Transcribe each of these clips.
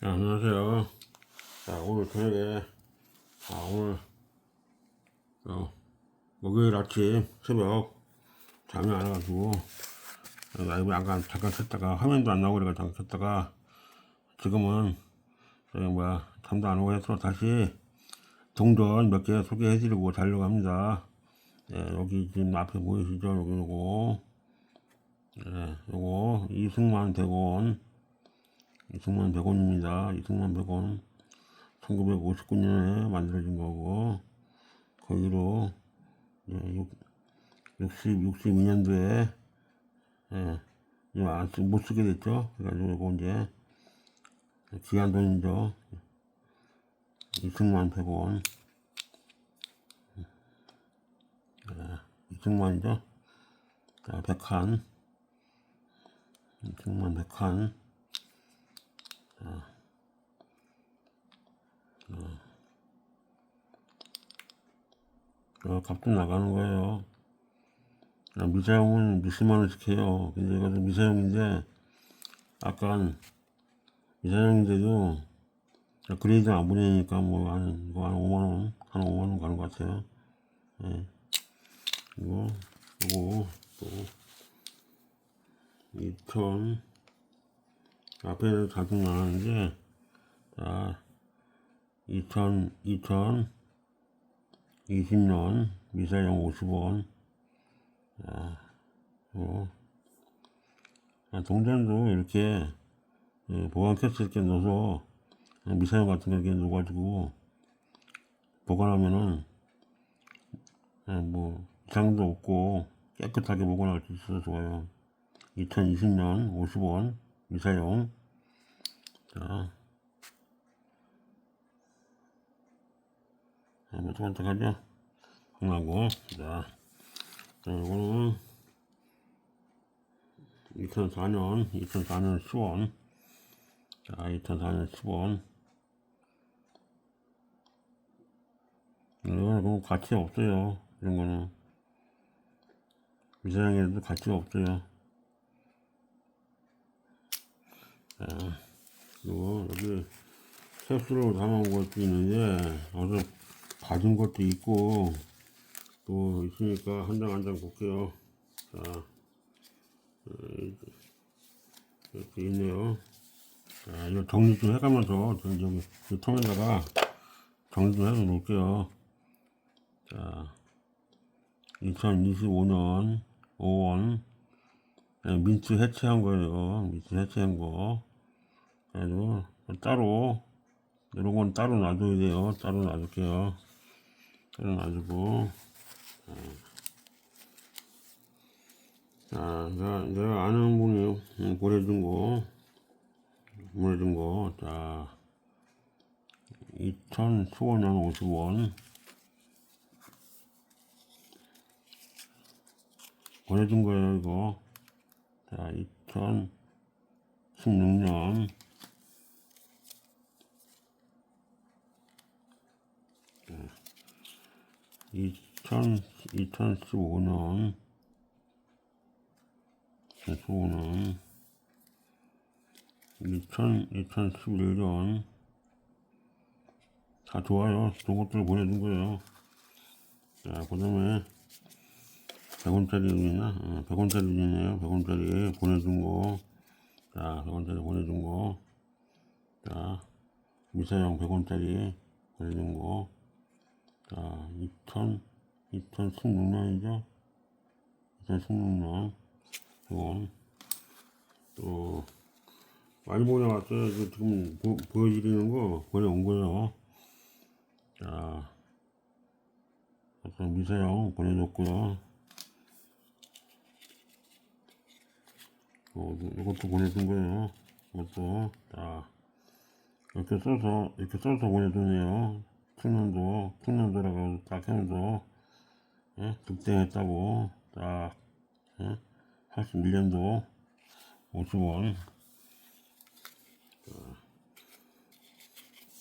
자, 안녕하세요. 자, 오늘 저녁에, 아, 오늘, 어, 목요일 아침, 새벽, 잠이 안 와가지고, 어, 라이브 잠깐, 잠깐 켰다가, 화면도 안 나오고 그래가 잠깐 켰다가, 지금은, 저기 뭐야, 잠도 안 오고 해서 다시, 동전 몇 개 소개해드리고 자려고 합니다. 예, 여기 지금 앞에 보이시죠? 여기 요거, 예, 요거, 이승만 100원, 이승만 100원입니다. 이승만 100원. 1959년에 만들어진 거고, 거기로, 예, 60, 62년도에, 예, 이거 안 쓰, 못 쓰게 됐죠. 그래가지고 이거 이제, 귀한 돈이죠. 이승만 100원. 예, 이승만이죠. 자, 100칸. 이승만 100칸. 어, 값도 나가는 거예요. 아, 미사용은 몇십만 원씩 해요. 근데 이것도 미사용인데, 약간, 미사용인데도, 그레이드 안 보내니까 뭐, 한, 이거 한 5만원, 한 5만원 가는 것 같아요. 예. 이거, 이거, 또, 2000, 앞에는 자주 나왔는데, 자, 2000, 2020년 미사용 50원. 자, 어. 아, 동전도 이렇게 예, 보관 캐스 이렇게 넣어서 미사용 같은 거 이렇게 넣어가지고 보관하면은 예, 뭐 이상도 없고 깨끗하게 보관할 수 있어서 좋아요. 2020년 50원 미사용. 자, 반짝반짝하죠? 하고 자, 자, 이거는 2004년, 2004년 10원. 자, 2004년 10원. 이거는 뭐 가치 없어요. 이런 거는. 미사용에도 가치가 없어요. 자, 그리고 여기 캡슐로 담아온 것도 있는데, 어서 받은 것도 있고, 또 있으니까 한 장 한 장 볼게요. 자, 어, 이렇게 있네요. 자, 이거 정리 좀 해가면서, 저기, 여기, 이 통에다가 정리 좀 해서 놓을게요. 자, 2025년 5원, 네, 민트 해체한 거예요. 민트 해체한 거. 그래도 따로, 이런 건 따로 놔둬야 돼요. 따로 놔둘게요. 따로 놔두고, 자, 내가, 내가 아는 분이 음, 보내준 거, 보내준 거, 자, 2015년 50원. 보내준 거예요, 이거. 자, 2016년. 이 2015년 2015년 2000, 2011년 다 좋아요. 좋은 것들 보내준 거예요. 자, 그 다음에 100원짜리 있나? 어, 100원짜리 있네요. 100원짜리 보내준 거. 자, 100원짜리 보내준 거. 자, 미사용 100원짜리 보내준 거. 자, 2000, 2016년이죠? 2016년. 이건, 또, 많이 보내왔어요. 이거 지금 보, 보여드리는 거 보내온 거예요. 자, 어떤 미사용 보내줬고요. 어, 이것도 보내준 거예요. 이것도, 자, 이렇게 써서, 이렇게 써서 보내주네요. 청년도라고 딱 해놓도, 예? 득템했다고, 딱, 예? 81년도 50원.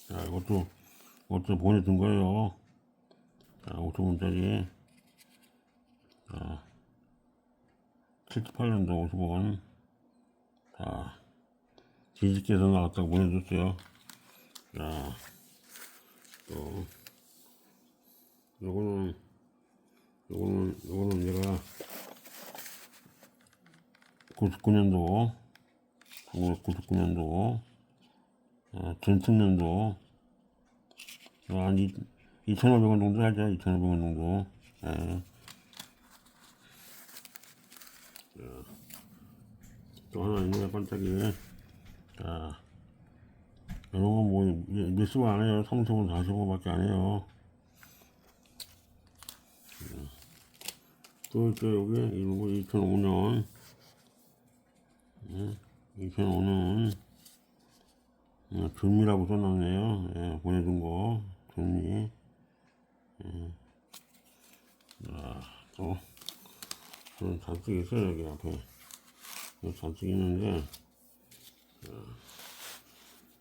자, 이것도, 이것도 보내준 거예요. 자, 50원짜리. 자, 78년도 50원. 자, 뒤집게서 나왔다고 보내줬어요. 자, 또, 요거는, 요거는, 요거는 내가 99년도, 99년도, 어, 전특년도, 한 2,500원 정도 하죠. 2,500원 정도. 예. 또 하나 있네요, 반짝이. 자, 이런 건 뭐, 몇십 안 해요. 30원, 40원밖에 안 해요. 또 있죠, 여기. 이런 거 2005년. 2005년. 준미라고 써놨네요. 예, 보내준 거. 준미. 예. 자, 또, 잔뜩 있어요, 여기 앞에. 잔뜩 있는데, 자,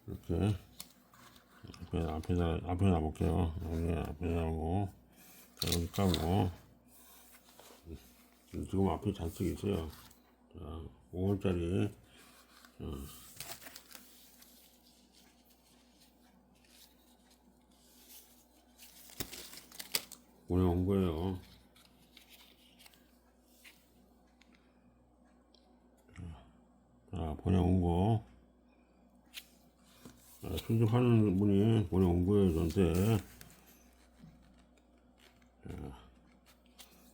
이렇게, 앞에, 앞에다, 앞에 놔볼게요. 여기 앞에다 하고, 자, 여기 까고, 지금 앞에 잔뜩 있어요. 자, 5원짜리, 보내온 거예요. 자, 보내온 거. 상주하는 분이 보내온 거예요, 저한테. 예. 예. 예.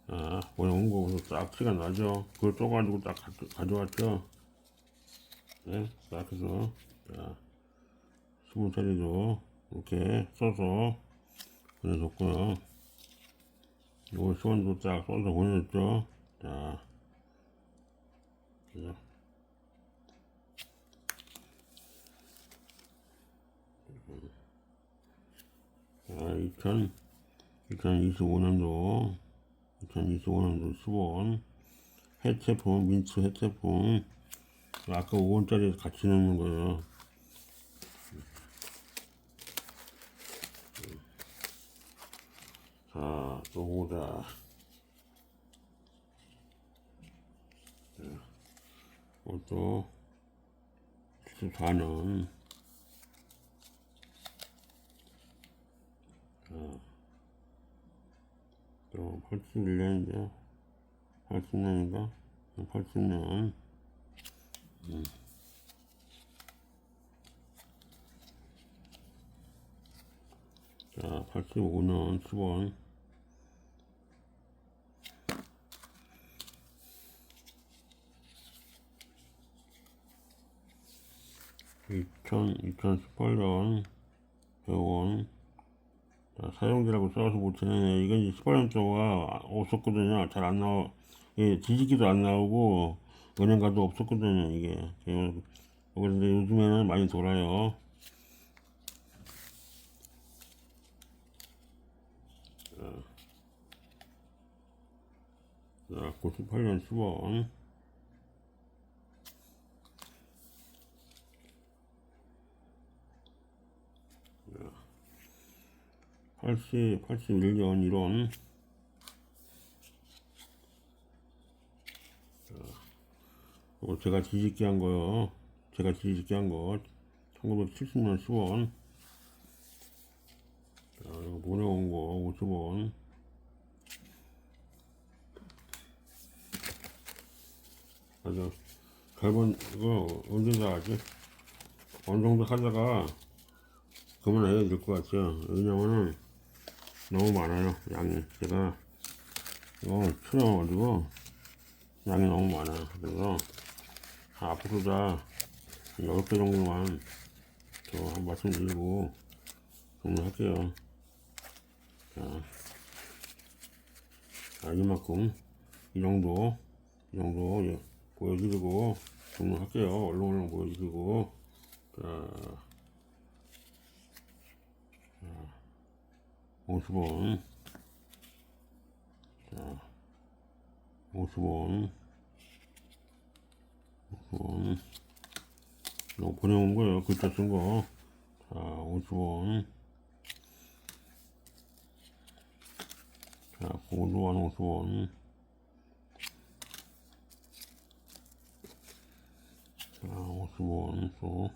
아, 보내온 거고서 딱 티가 나죠. 그걸 쪼가지고 딱 가, 져왔죠 네, 딱 해서. 자, 스무 차례도 이렇게 써서 보내줬고요. 이거 시원도 딱 써서 보내줬죠. 자, 그냥. 2천 2025년도 2025년도 수본 해체품 민츠 해체품 아까 5원짜리 같이 넣는 거예요. 자, 또 보자. 어, 이것도 14는 년. 또 81년이죠. 80년인가? 80년. 음. 자, 85년 10원. 2000, 2018년 100원. 자, 사용기라고 써서 못하네. 이건 이제 18년 동안 없었거든요. 잘 안 나오, 예, 뒤집기도 안 나오고, 은행가도 없었거든요, 이게. 그런데 요즘에는 많이 돌아요. 자, 98년 10원. 80, 81년 1원. 이거 제가 뒤집기 한 거요. 제가 뒤집기 한 거. 1970년 10원. 자, 이거 보내온 거 50원. 아주 결번 이거 언제 다 하지? 어느 정도 하다가 그만해야 될 것 같아요. 왜냐면은 너무 많아요. 양이. 제가 이거 틀어가지고 양이 너무 많아요. 그래서 앞으로 다 10개 정도만 저한 말씀드리고 정리할게요. 자, 자, 이만큼 이 정도 이 정도 예, 보여드리고 정리할게요. 얼른 얼른 보여드리고 자. 50원. 자 50원. 50원. 이거 보내온 거예요 글자 쓴거. 자 50원. 자 고도한 50원. 자, 55원. 또.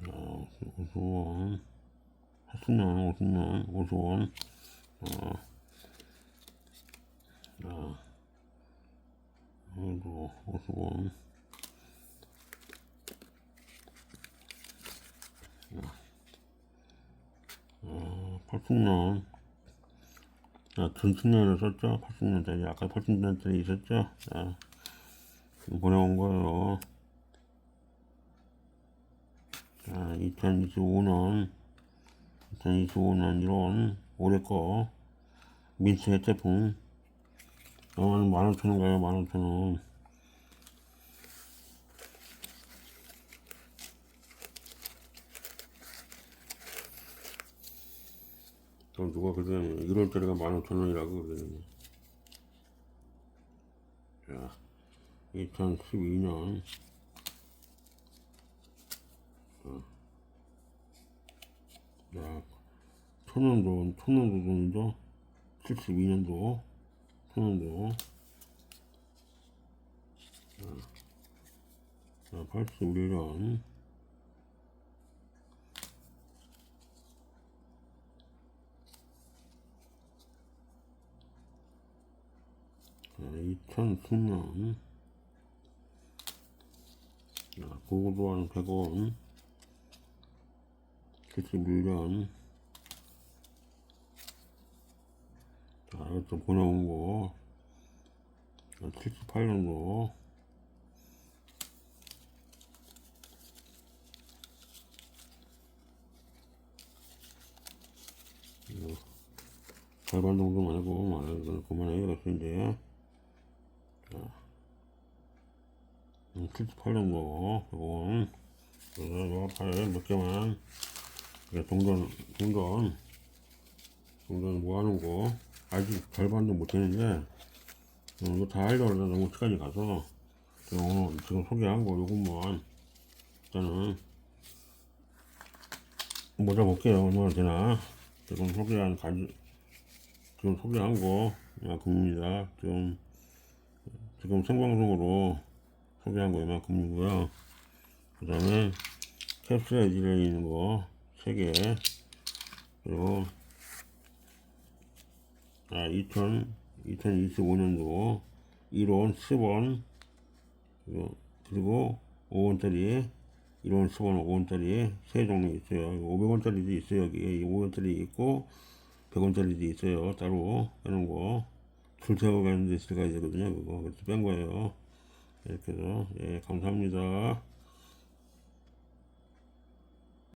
자, 55원. 80만, 50만, 50원. 어. 자, 이거 50원. 어, 80년. 자, 전춘년을 썼죠? 80년짜리. 아까 80년짜리 있었죠? 자, 지금 보내온 거예요. 자, 2025년, 2025년 1월, 올해 거, 민트 혜태풍. 영화는 15,000원 가요, 15,000원. 또 누가 그러더니 1월짜리가 15,000원이라고 그러더니 자 2012년 자 천연도 천연도? 돈이죠 72년도 천연도 자 81년. 자, 2010년. 자, 고고도한 100원. 71년 자, 이것도 보내온 거. 78년도 절반 정도만 하고 말해서 그만해야겠어 이제 자, 78년도 이건. 그래서 요 팔에 몇 개만. 동전 동전. 동전 모아놓은 거 아직 절반도 못했는데 어, 이거 다 하려고 하다 너무 시간이 가서 오늘 지금 소개한 거 요것만 일단은 모자 볼게요. 얼마나 되나 지금 소개한 가지 지금 소개한 거 이만큼입니다. 좀 지금 생방송으로 소개한 거 이만큼이고요. 그 다음에 캡슐에 에디에 있는 거 3개 그리고 아, 2000, 2025년도 1원, 10원, 그리고, 그리고 5원짜리, 1원, 10원, 5원짜리 세 종류 있어요. 500원짜리도 있어요. 여기 5원짜리 있고 100원짜리도 있어요. 따로 빼놓은 거. 줄 세우고 가는 데 있어야 되거든요. 그거. 그래서 뺀 거예요. 이렇게 해서, 예, 감사합니다.